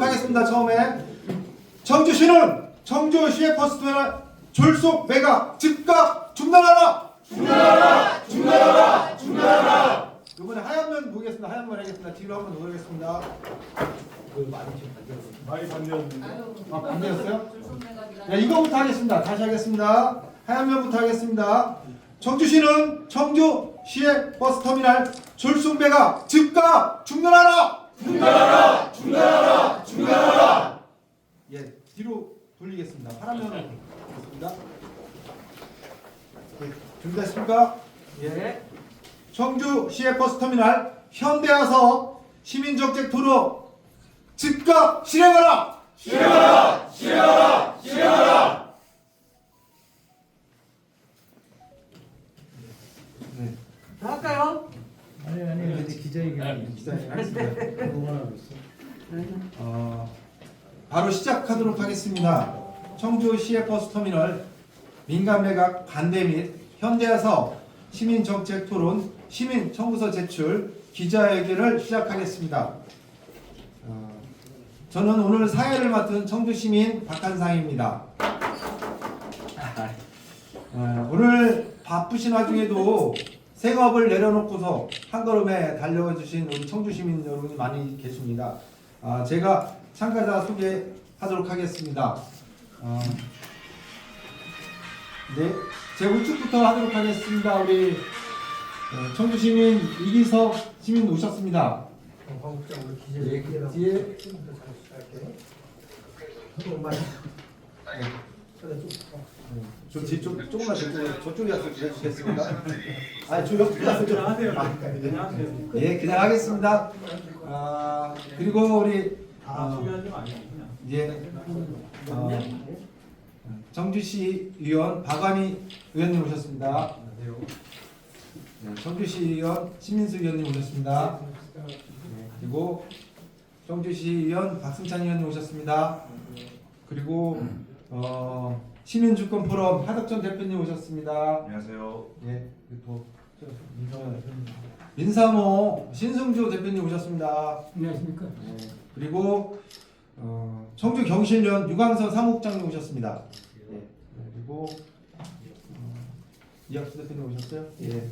하도록 하겠습니다. 처음에 청주시는 청주시의 버스터미널 졸속 매각 즉각 중단하라. 중단하라. 중단하라. 중단하라. 이번에 하얀 면 보겠습니다. 하얀 면 하겠습니다. 뒤로 한번 보겠습니다. 많이 반대였는데. 아 반대였어요? 네, 이거부터 하겠습니다. 다시 하겠습니다. 하얀 면부터 하겠습니다. 청주시는 청주시의 버스터미널 졸속 매각 즉각 중단하라. 중단하라. 중단하라. 중단하라. 예, 뒤로 돌리겠습니다. 파란 면으로 보겠습니다. 예, 준비됐습니까? 예. 청주시의 버스터미널 현대화사업 시민정책 도로 즉각 실행하라. 네. 있어. 어, 바로 시작하도록 하겠습니다. 청주시의 버스터미널 민간 매각 반대 및 현대화사 시민 정책 토론 시민 청구서 제출 기자회견을 시작하겠습니다. 어, 저는 오늘 사회를 맡은 청주시민 박한상입니다. 어, 오늘 바쁘신 와중에도 생업을 내려놓고서 한 걸음에 달려와 주신 우리 청주 시민 여러분이 많이 계십니다. 아, 제가 참가자 소개하도록 하겠습니다. 어, 네, 제 우측부터 하도록 하겠습니다. 우리 어, 청주 시민 이기석 시민 오셨습니다. 그 뒤에 한번만 저 뒤쪽 조금만 저쪽 저쪽에 가서 해주시겠습니까? 아니 저 옆에 가서 좀 하세요. 아, 안녕하세요. 예, 그냥 하겠습니다. 아 그리고 우리 아, 어, 소개하지 마요. 그냥. 예, 어, 청주시 의원 박완희 의원님 오셨습니다. 네, 청주시 의원 신민수 의원님 오셨습니다. 네, 그리고 청주시 의원 박승찬 의원님 오셨습니다. 그리고 어, 시민주권 포럼 하덕전 대표님 오셨습니다. 안녕하세요. 예, 그리고 저, 민서- 민사모 신승주 대표님 오셨습니다. 안녕하십니까? 네, 그리고 어, 청주 경실련 유광선 사무국장님 오셨습니다. 예, 그리고 어, 이학수 대표님 오셨어요? 예.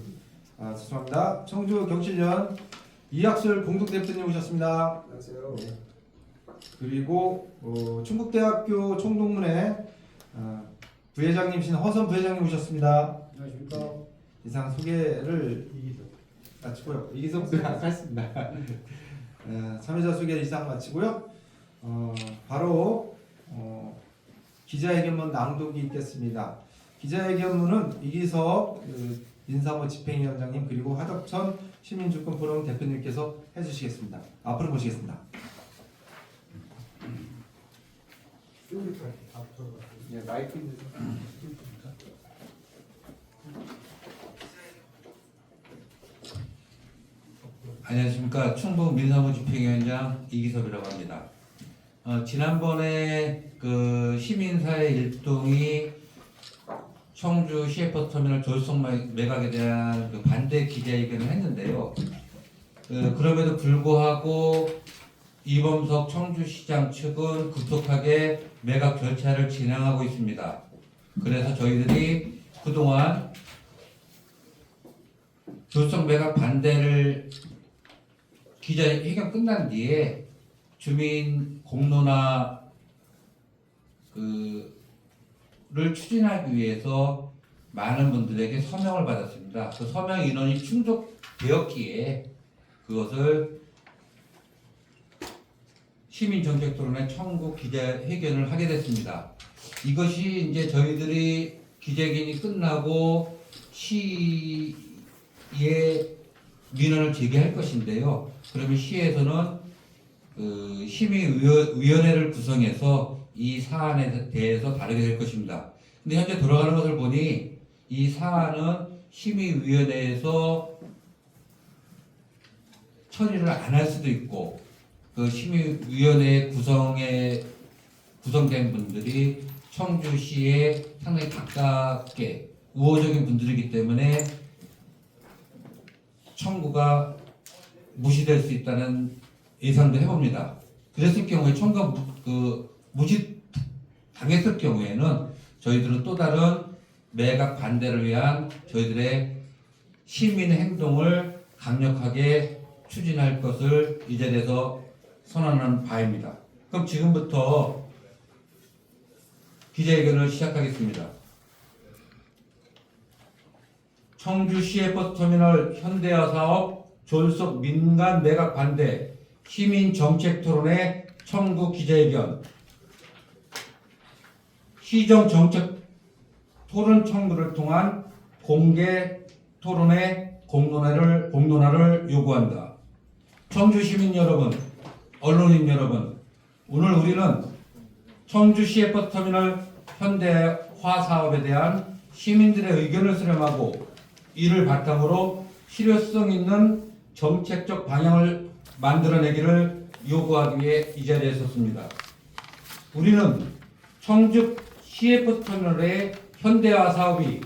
아 죄송합니다. 청주 경실련 이학술 공동 대표님 오셨습니다. 안녕하세요. 네. 그리고 어, 충북대학교 총동문회 어, 부회장님이신 허선 부회장님 오셨습니다. 안녕하십니까? 이상 소개를 마치고요. 이기석 씨가 하겠습니다. 에, 참여자 소개 이상 마치고요. 어, 바로 어, 기자회견문 낭독이 있겠습니다. 기자회견문은 이기석 그, 민사모 집행위원장님 그리고 하덕천 시민주권포럼 대표님께서 해주시겠습니다. 앞으로 모시겠습니다. 예, 마이크 안녕하십니까 충북 민사무 집행위원장 이기섭이라고 합니다. 어, 지난번에 그 시민사회 일동이 청주 시외버스터미널 조성 매각에 대한 그 반대 기자회견을 했는데요. 그, 그럼에도 불구하고 이범석 청주시장 측은 급속하게 매각 절차를 진행하고 있습니다. 그래서 저희들이 그동안 조성 매각 반대를 기자회견 끝난 뒤에 주민 공론화 그를 추진하기 위해서 많은 분들에게 서명을 받았습니다. 그 서명 인원이 충족되었기에 그것을 시민 정책 토론회 청구 기자회견을 하게 됐습니다. 이것이 이제 저희들이 기자회견이 끝나고 시에 민원을 제기할 것인데요. 그러면 시에서는 그 심의위원회를 구성해서 이 사안에 대해서 다루게 될 것입니다. 근데 현재 돌아가는 것을 보니 이 사안은 심의위원회에서 처리를 안 할 수도 있고 그 심의위원회 구성에 구성된 분들이 청주시에 상당히 가깝게 우호적인 분들이기 때문에 청구가 무시될 수 있다는 예상도 해봅니다. 그랬을 경우에 청가 무- 그 무지 당했을 경우에는 저희들은 또 다른 매각 반대를 위한 저희들의 시민 행동을 강력하게 추진할 것을 이 자리에서 선언하는 바입니다. 그럼 지금부터 기자회견을 시작하겠습니다. 청주 시외버스터미널 현대화 사업 졸속 민간 매각 반대 시민 정책 토론회 청구 기자회견 시정 정책 토론 청구를 통한 공개 토론회 공론화를 공론화를 요구한다. 청주 시민 여러분, 언론인 여러분, 오늘 우리는 청주 시외버스터미널 현대화 사업에 대한 시민들의 의견을 수렴하고 이를 바탕으로 실효성 있는 정책적 방향을 만들어내기를 요구하기 위해 이 자리에 섰습니다. 우리는 청주 시외버스터미널의 현대화 사업이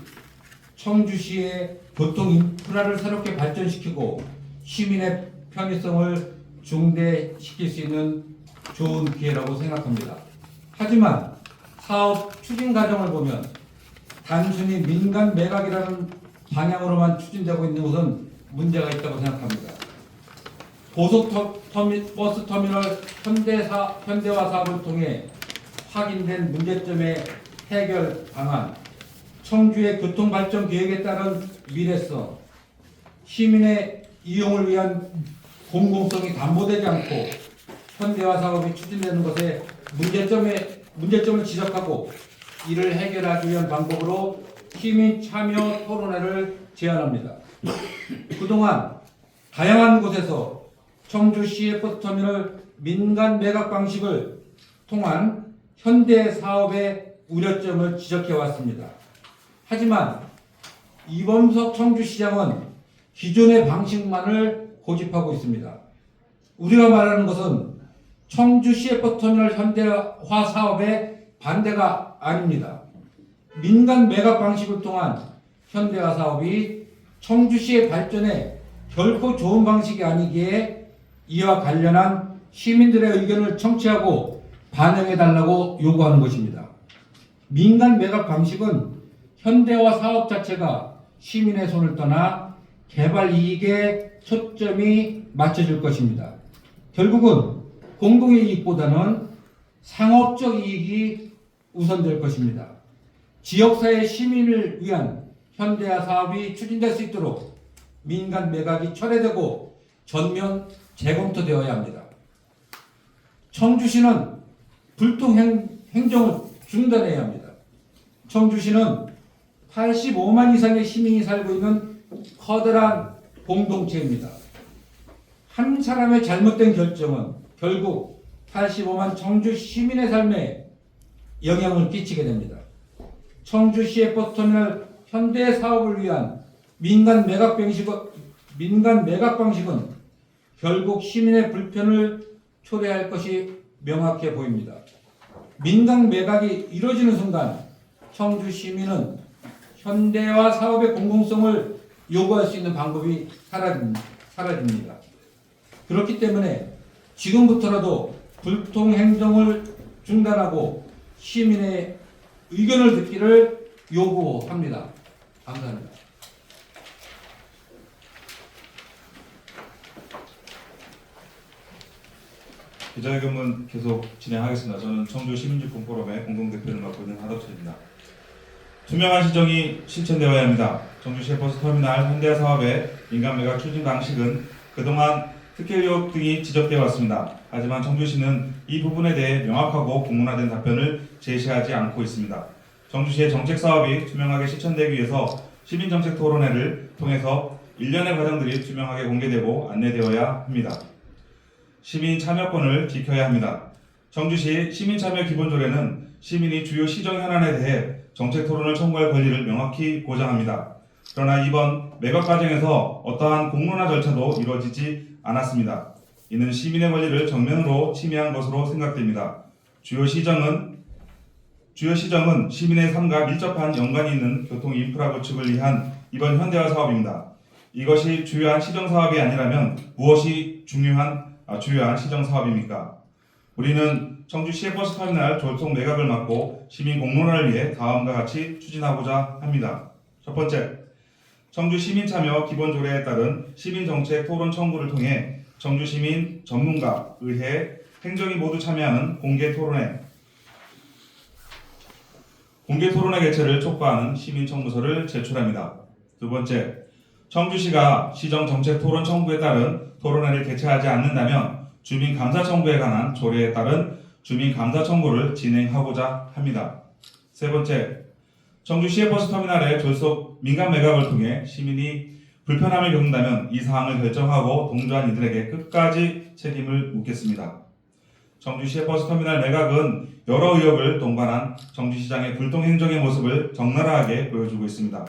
청주시의 교통 인프라를 새롭게 발전시키고 시민의 편의성을 중대시킬 수 있는 좋은 기회라고 생각합니다. 하지만 사업 추진 과정을 보면 단순히 민간 매각이라는 방향으로만 추진되고 있는 것은 문제가 있다고 생각합니다. 고속버스 터미널 현대사, 현대화 사업을 통해 확인된 문제점의 해결 방안, 청주의 교통발전 계획에 따른 미래성, 시민의 이용을 위한 공공성이 담보되지 않고 현대화 사업이 추진되는 것에 문제점에 문제점을 지적하고 이를 해결하기 위한 방법으로 시민 참여 토론회를 제안합니다. 그동안 다양한 곳에서 청주시의 버스터미널 민간 매각 방식을 통한 현대 사업의 우려점을 지적해 왔습니다. 하지만 이범석 청주시장은 기존의 방식만을 고집하고 있습니다. 우리가 말하는 것은 청주시의 버터미널 현대화 사업의 반대가 아닙니다. 민간 매각 방식을 통한 현대화 사업이 청주시의 발전에 결코 좋은 방식이 아니기에 이와 관련한 시민들의 의견을 청취하고 반영해 달라고 요구하는 것입니다. 민간 매각 방식은 현대화 사업 자체가 시민의 손을 떠나 개발 이익에 초점이 맞춰질 것입니다. 결국은 공공의 이익보다는 상업적 이익이 우선될 것입니다. 지역사회 시민을 위한 현대화 사업이 추진될 수 있도록 민간 매각이 철회되고 전면 재검토되어야 합니다. 청주시는 불통 행, 행정을 중단해야 합니다. 청주시는 85만 이상의 시민이 살고 있는 커다란 공동체입니다. 한 사람의 잘못된 결정은 결국 85만 청주 시민의 삶에 영향을 끼치게 됩니다. 청주시의 버스터미널 현대 사업을 위한 민간 매각 방식은 민간 매각 방식은 결국 시민의 불편을 초래할 것이 명확해 보입니다. 민간 매각이 이루어지는 순간 청주 시민은 현대화 사업의 공공성을 요구할 수 있는 방법이 사라집니다. 그렇기 때문에 지금부터라도 불통 행정을 중단하고 시민의 의견을 듣기를 요구합니다. 감사합니다. 기자회견문 계속 진행하겠습니다. 저는 청주 시민주권 포럼의 공동대표를 맡고 있는 하덕철입니다. 투명한 시정이 실천되어야 합니다. 청주시 버스 터미널 현대화 사업의 민간 매각 추진 방식은 그동안 특혜 의혹 등이 지적되어 왔습니다. 하지만 청주시는 이 부분에 대해 명확하고 공론화된 답변을 제시하지 않고 있습니다. 청주시의 정책 사업이 투명하게 실천되기 위해서 시민정책 토론회를 통해서 일련의 과정들이 투명하게 공개되고 안내되어야 합니다. 시민 참여권을 지켜야 합니다. 청주시 시민 참여 기본조례는 시민이 주요 시정 현안에 대해 정책 토론을 청구할 권리를 명확히 보장합니다. 그러나 이번 매각 과정에서 어떠한 공론화 절차도 이루어지지 않았습니다. 이는 시민의 권리를 정면으로 침해한 것으로 생각됩니다. 주요 시정은 주요 시정은 시민의 삶과 밀접한 연관이 있는 교통 인프라 구축을 위한 이번 현대화 사업입니다. 이것이 주요한 시정 사업이 아니라면 무엇이 중요한 아, 주요한 시정 사업입니까? 우리는 청주 시외버스 터미널 졸속 매각을 막고 시민 공론화를 위해 다음과 같이 추진하고자 합니다. 첫 번째, 청주 시민 참여 기본 조례에 따른 시민 정책 토론 청구를 통해 청주 시민 전문가, 의회, 행정이 모두 참여하는 공개 토론회 공개 토론회 개최를 촉구하는 시민 청구서를 제출합니다. 두 번째, 청주시가 시정 정책 토론 청구에 따른 토론회를 개최하지 않는다면 주민 감사 청구에 관한 조례에 따른 주민 감사 청구를 진행하고자 합니다. 세 번째, 청주 시외버스 터미널의 졸속 민간 매각을 통해 시민이 불편함을 겪는다면 이 사항을 결정하고 동조한 이들에게 끝까지 책임을 묻겠습니다. 청주 시외버스 터미널 매각은 여러 의혹을 동반한 청주시장의 불통 행정의 모습을 적나라하게 보여주고 있습니다.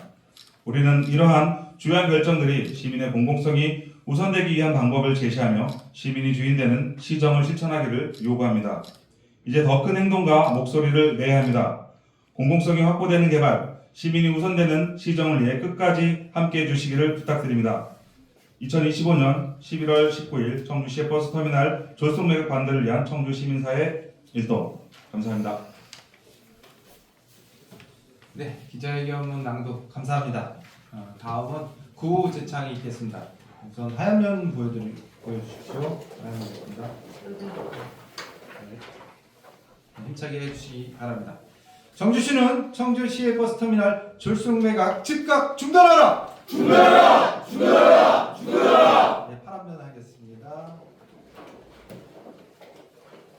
우리는 이러한 주요한 결정들이 시민의 공공성이 우선되기 위한 방법을 제시하며 시민이 주인되는 시정을 실천하기를 요구합니다. 이제 더 큰 행동과 목소리를 내야 합니다. 공공성이 확보되는 개발, 시민이 우선되는 시정을 위해 끝까지 함께 해 주시기를 부탁드립니다. 2025년 11월 19일 청주 시외버스 터미널 졸속 매각 반대를 위한 청주 시민사회 일동 감사합니다. 네, 기자회견문 낭독 감사합니다. 어, 다음은 구호 제창이 있겠습니다. 우선 하얀면 보여드리 보여주십시오. 하얀면 있습니다. 네. 힘차게 해주시기 바랍니다. 정주시는 청주시의 버스터미널 졸속 매각 즉각 중단하라! 중단하라! 중단하라! 중단하라! 네, 파란면 하겠습니다.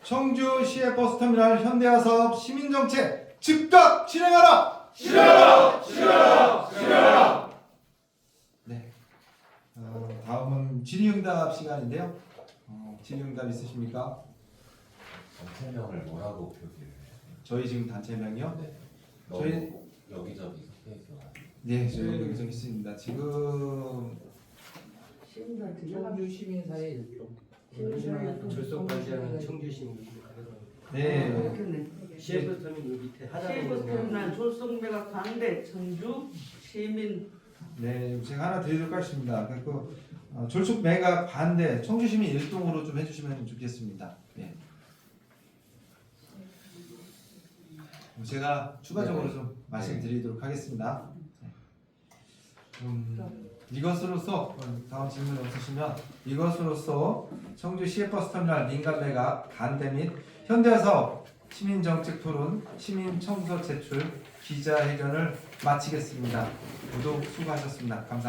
청주시의 버스터미널 현대화 사업 시민정책 즉각 실행하라! 실행하라! 실행하라! 실행하라! 네. 어, 다음은 질의응답 시간인데요. 어, 질의응답 있으십니까? 단체명을 뭐라고 표기를 해요? 저희 지금 단체명이요? 너무 저희- 여기저기 네, 저희 여기서 있습니다. 지금 청주 시민사회 일동 졸속 관리하는 청주 시민 네, 시에버터는 요 밑에 하단에 시부터날 졸속매가 반대 청주 시민. 네, 제가 하나 드리도록 하겠습니다. 그 어, 졸속 매각 반대 청주시민 일동으로 좀 해주시면 좋겠습니다. 네. 제가 추가적으로 좀 말씀드리도록 하겠습니다. 네. 음, 이것으로서 어, 다음 질문 없으시면 이것으로서 청주 시외버스 터미널 민간 매각 반대 및 현대화 사업 시민 정책 토론 시민 청구서 제출 기자회견을 마치겠습니다. 모두 수고하셨습니다. 감사합니다.